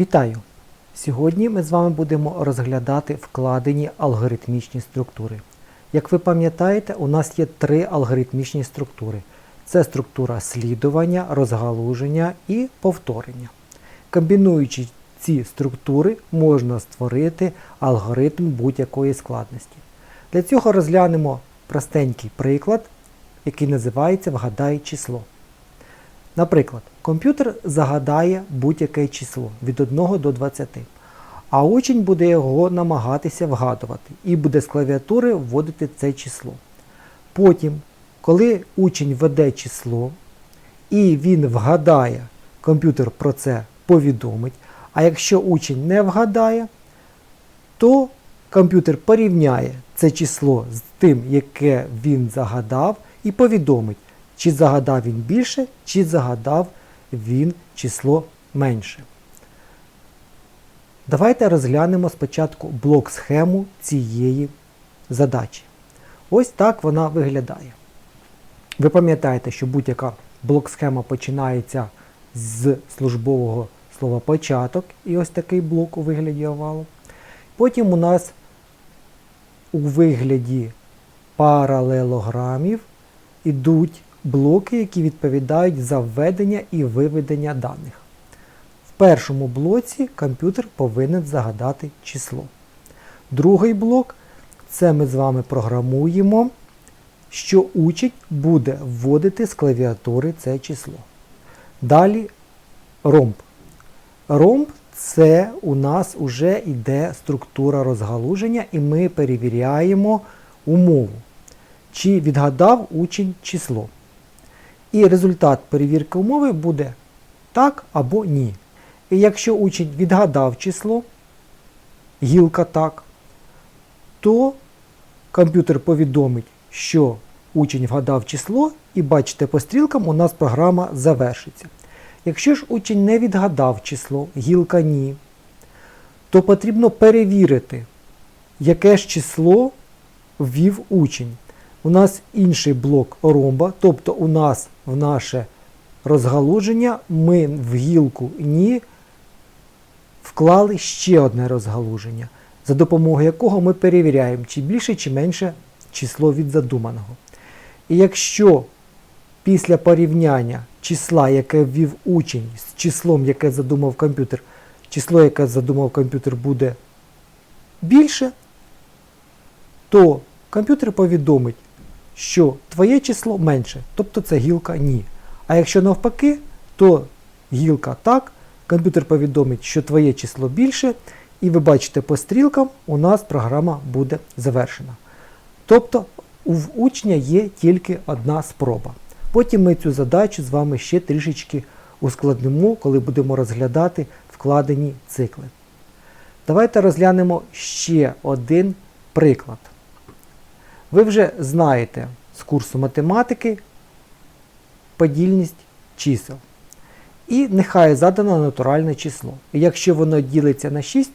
Вітаю! Сьогодні ми з вами будемо розглядати вкладені алгоритмічні структури. Як ви пам'ятаєте, у нас є три алгоритмічні структури: це структура слідування, розгалуження і повторення. Комбінуючи ці структури, можна створити алгоритм будь-якої складності. Для цього розглянемо простенький приклад, який називається Вгадай число. Наприклад, комп'ютер загадає будь-яке число від 1 до 20, а учень буде його намагатися вгадувати і буде з клавіатури вводити це число. Потім, коли учень веде число і він вгадає, комп'ютер про це повідомить, а якщо учень не вгадає, то комп'ютер порівняє це число з тим, яке він загадав, і повідомить, чи загадав він більше, чи загадав він число менше. Давайте розглянемо спочатку блок-схему цієї задачі. Ось так вона виглядає. Ви пам'ятаєте, що будь-яка блок-схема починається з службового слова початок, і ось такий блок у вигляді овалу. Потім у нас у вигляді паралелограмів ідуть блоки, які відповідають за введення і виведення даних. В першому блоці комп'ютер повинен загадати число. Другий блок це ми з вами програмуємо, що учень буде вводити з клавіатури це число. Далі ромб. Ромб це у нас вже йде структура розгалуження, і ми перевіряємо умову, чи відгадав учень число. І результат перевірки умови буде так або ні. І якщо учень відгадав число, гілка так, то комп'ютер повідомить, що учень вгадав число, і бачите, по стрілкам у нас програма завершиться. Якщо ж учень не відгадав число, гілка ні, то потрібно перевірити, яке ж число ввів учень. У нас інший блок ромба, тобто у нас в наше розгалуження ми в гілку ні вклали ще одне розгалуження, за допомогою якого ми перевіряємо, чи більше чи менше число від задуманого. І якщо після порівняння числа, яке ввів учень, з числом, яке задумав комп'ютер, число, яке задумав комп'ютер, буде більше, то комп'ютер повідомить, що твоє число менше, тобто це гілка ні. А якщо навпаки, то гілка так, комп'ютер повідомить, що твоє число більше, і ви бачите по стрілкам, у нас програма буде завершена. Тобто у учня є тільки одна спроба. Потім ми цю задачу з вами ще трішечки ускладнимо, коли будемо розглядати вкладені цикли. Давайте розглянемо ще один приклад. Ви вже знаєте з курсу математики подільність чисел. І нехай задано натуральне число. І якщо воно ділиться на 6,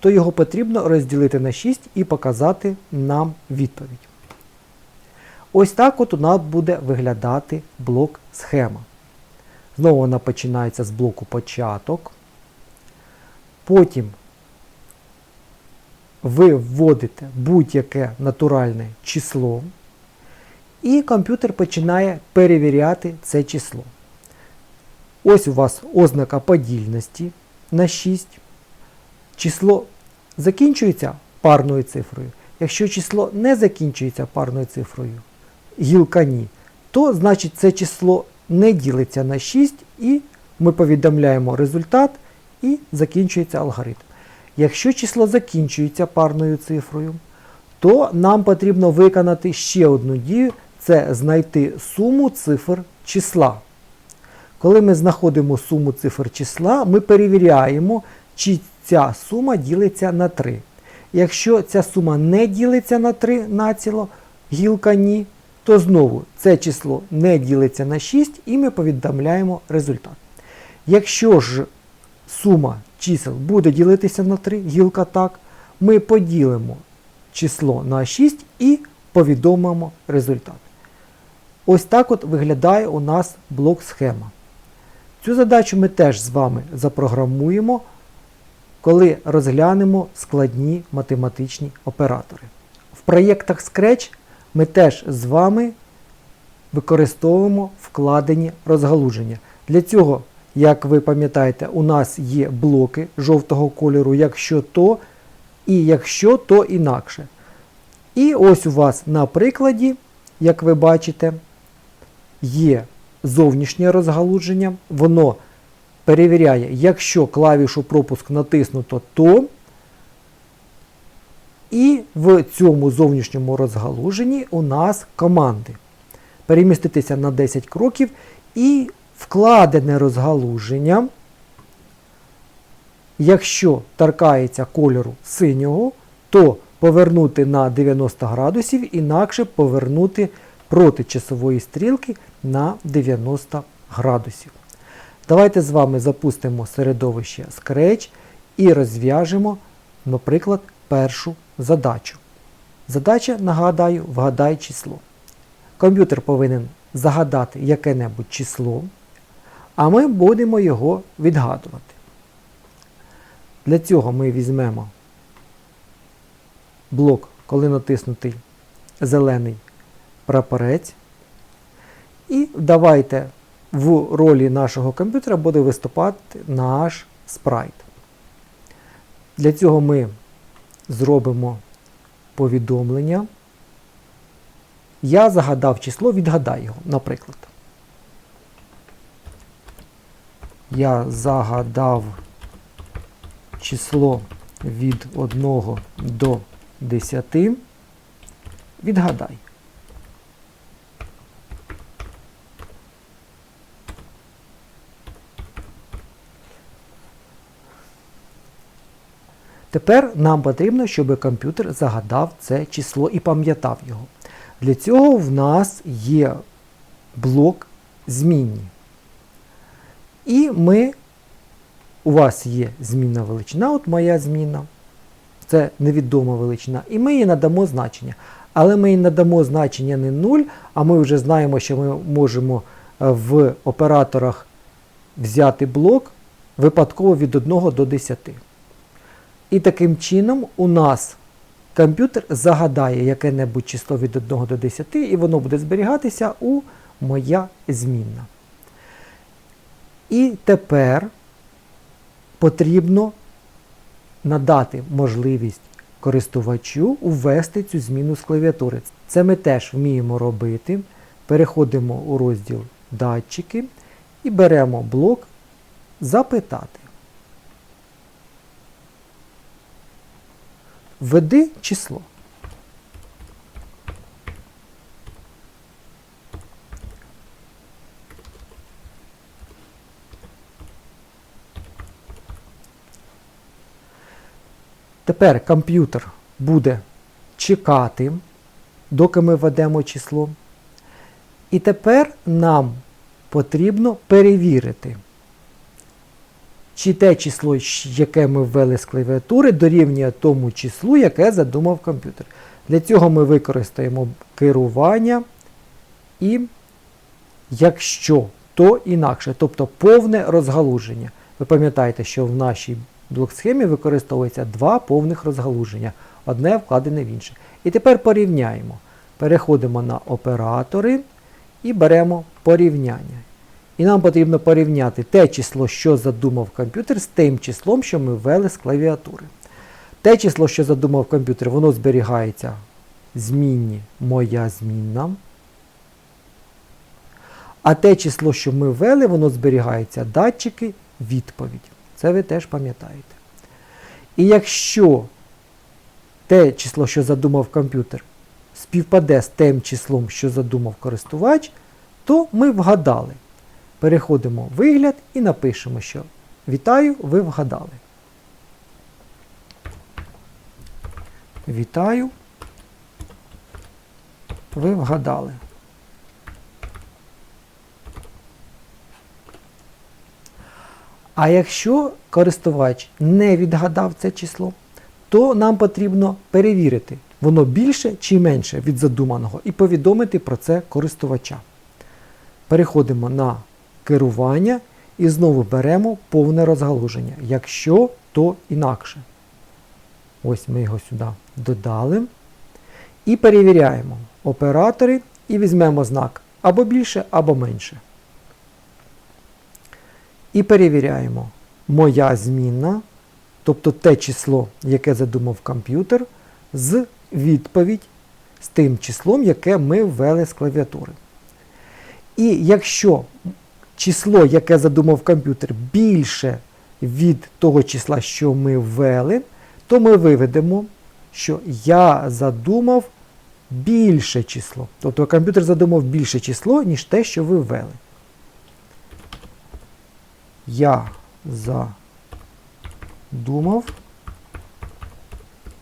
то його потрібно розділити на 6 і показати нам відповідь. Ось так от у нас буде виглядати блок схема. Знову вона починається з блоку початок. Потім ви вводите будь-яке натуральне число, і комп'ютер починає перевіряти це число. Ось у вас ознака подільності на 6. Число закінчується парною цифрою. Якщо число не закінчується парною цифрою, гілка ні, то значить це число не ділиться на 6 і ми повідомляємо результат і закінчується алгоритм. Якщо число закінчується парною цифрою, то нам потрібно виконати ще одну дію це знайти суму цифр числа. Коли ми знаходимо суму цифр числа, ми перевіряємо, чи ця сума ділиться на 3. Якщо ця сума не ділиться на 3 націло, гілка ні, то знову це число не ділиться на 6 і ми повідомляємо результат. Якщо ж сума чисел буде ділитися на 3, гілка так, ми поділимо число на 6 і повідомимо результат. Ось так от виглядає у нас блок схема. Цю задачу ми теж з вами запрограмуємо коли розглянемо складні математичні оператори. В проєктах Scratch ми теж з вами використовуємо вкладені розгалуження. Для цього, як ви пам'ятаєте, у нас є блоки жовтого кольору, якщо то, і якщо то інакше. І ось у вас на прикладі, як ви бачите, є зовнішнє розгалуження, воно перевіряє, якщо клавішу пропуск натиснуто, то і в цьому зовнішньому розгалуженні у нас команди. Переміститися на 10 кроків і вкладене розгалуження, якщо торкається кольору синього, то повернути на 90 градусів, інакше повернути проти часової стрілки на 90 градусів. Давайте з вами запустимо середовище Scratch і розв'яжемо, наприклад, першу задачу. Задача, нагадаю, вгадай число. Комп'ютер повинен загадати яке-небудь число, а ми будемо його відгадувати. Для цього ми візьмемо блок, коли натиснутий зелений прапорець. І давайте в ролі нашого комп'ютера буде виступати наш спрайт. Для цього ми зробимо повідомлення. Я загадав число, відгадай його, наприклад. Я загадав число від 1 до 10. Відгадай. Тепер нам потрібно, щоб комп'ютер загадав це число і пам'ятав його. Для цього в нас є блок змінні. І ми, у вас є змінна величина, от моя зміна. Це невідома величина. І ми їй надамо значення. Але ми їй надамо значення не 0, а ми вже знаємо, що ми можемо в операторах взяти блок випадково від 1 до 10. І таким чином у нас комп'ютер загадає яке-небудь число від 1 до 10, і воно буде зберігатися у моя змінна. І тепер потрібно надати можливість користувачу ввести цю зміну з клавіатури. Це ми теж вміємо робити. Переходимо у розділ Датчики і беремо блок Запитати. Введи число. Тепер комп'ютер буде чекати, доки ми введемо число. І тепер нам потрібно перевірити, чи те число, яке ми ввели з клавіатури, дорівнює тому числу, яке задумав комп'ютер. Для цього ми використаємо керування і якщо, то інакше, тобто повне розгалуження. Ви пам'ятаєте, що в нашій блок-схемі використовується два повних розгалуження, одне вкладене в інше. І тепер порівняємо. Переходимо на оператори і беремо порівняння. І нам потрібно порівняти те число, що задумав комп'ютер, з тим числом, що ми ввели з клавіатури. Те число, що задумав комп'ютер, воно зберігається змінні моя змінна. А те число, що ми ввели, воно зберігається датчики відповідь. Це ви теж пам'ятаєте. І якщо те число, що задумав комп'ютер, співпаде з тим числом, що задумав користувач, то ми вгадали. Переходимо в вигляд і напишемо, що Вітаю, ви вгадали. Вітаю. Ви вгадали. А якщо користувач не відгадав це число, то нам потрібно перевірити, воно більше чи менше від задуманого, і повідомити про це користувача. Переходимо на керування і знову беремо повне розгалуження. Якщо, то інакше. Ось ми його сюди додали. І перевіряємо оператори і візьмемо знак або більше, або менше. І перевіряємо моя змінна, тобто те число, яке задумав комп'ютер, з відповідь з тим числом, яке ми ввели з клавіатури. І якщо число, яке задумав комп'ютер, більше від того числа, що ми ввели, то ми виведемо, що я задумав більше число. Тобто комп'ютер задумав більше число, ніж те, що ви ввели. Я задумав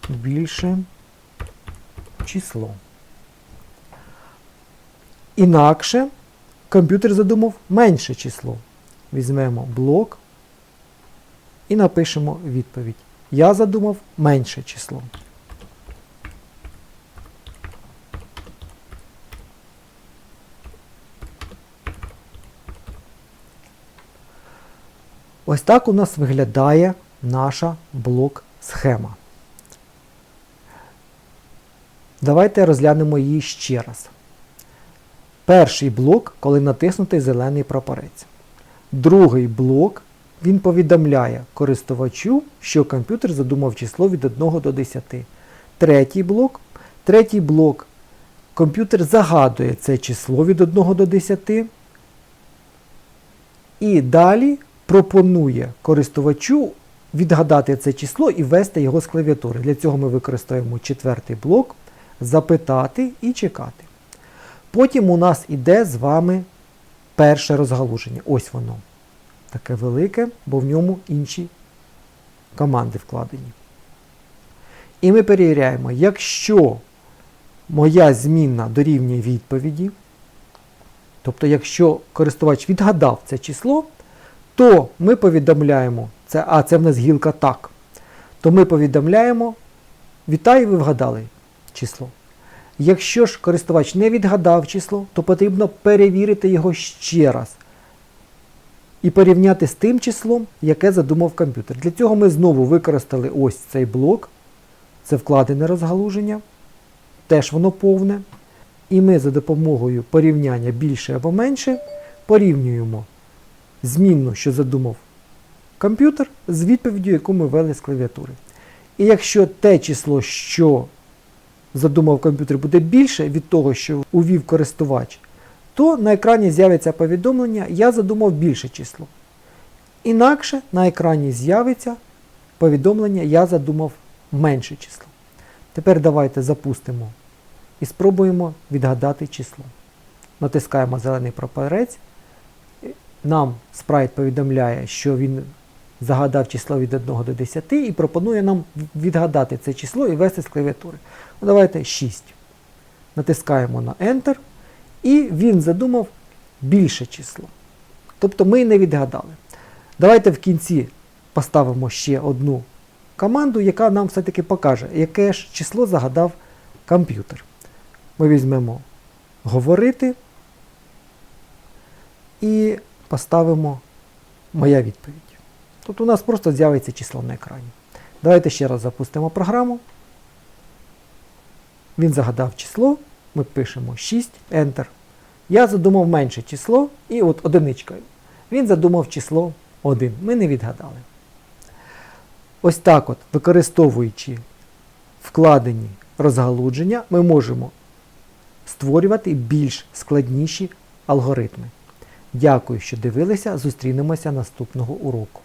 більше число. Інакше комп'ютер задумав менше число. Візьмемо блок і напишемо відповідь. Я задумав менше число. Ось так у нас виглядає наша блок-схема. Давайте розглянемо її ще раз. Перший блок, коли натиснутий зелений прапорець. Другий блок, він повідомляє користувачу, що комп'ютер задумав число від 1 до 10. Третій блок. Третій блок. Комп'ютер загадує це число від 1 до 10. І далі пропонує користувачу відгадати це число і ввести його з клавіатури. Для цього ми використовуємо четвертий блок, запитати і чекати. Потім у нас іде з вами перше розгалуження. Ось воно. Таке велике, бо в ньому інші команди вкладені. І ми перевіряємо, якщо моя змінна дорівнює відповіді, тобто, якщо користувач відгадав це число, то ми повідомляємо, це, а це в нас гілка так, то ми повідомляємо, вітаю, ви вгадали число. Якщо ж користувач не відгадав число, то потрібно перевірити його ще раз і порівняти з тим числом, яке задумав комп'ютер. Для цього ми знову використали ось цей блок, це вкладене розгалуження, теж воно повне. І ми за допомогою порівняння більше або менше порівнюємо змінну, що задумав комп'ютер, з відповіддю, яку ми ввели з клавіатури. І якщо те число, що задумав комп'ютер, буде більше від того, що увів користувач, то на екрані з'явиться повідомлення Я задумав більше число. Інакше на екрані з'явиться повідомлення Я задумав менше число. Тепер давайте запустимо і спробуємо відгадати число. Натискаємо зелений прапорець. Нам спрайт повідомляє, що він загадав число від 1 до 10 і пропонує нам відгадати це число і ввести з клавіатури. Ну, Давайте 6. Натискаємо на Enter. І він задумав більше число. Тобто ми не відгадали. Давайте в кінці поставимо ще одну команду, яка нам все-таки покаже, яке ж число загадав комп'ютер. Ми візьмемо говорити і поставимо моя відповідь. Тобто у нас просто з'явиться число на екрані. Давайте ще раз запустимо програму. Він загадав число, ми пишемо 6, Enter. Я задумав менше число і от одиничкою. Він задумав число 1. Ми не відгадали. Ось так от, використовуючи вкладені розгалудження, ми можемо створювати більш складніші алгоритми. Дякую, що дивилися. Зустрінемося наступного уроку.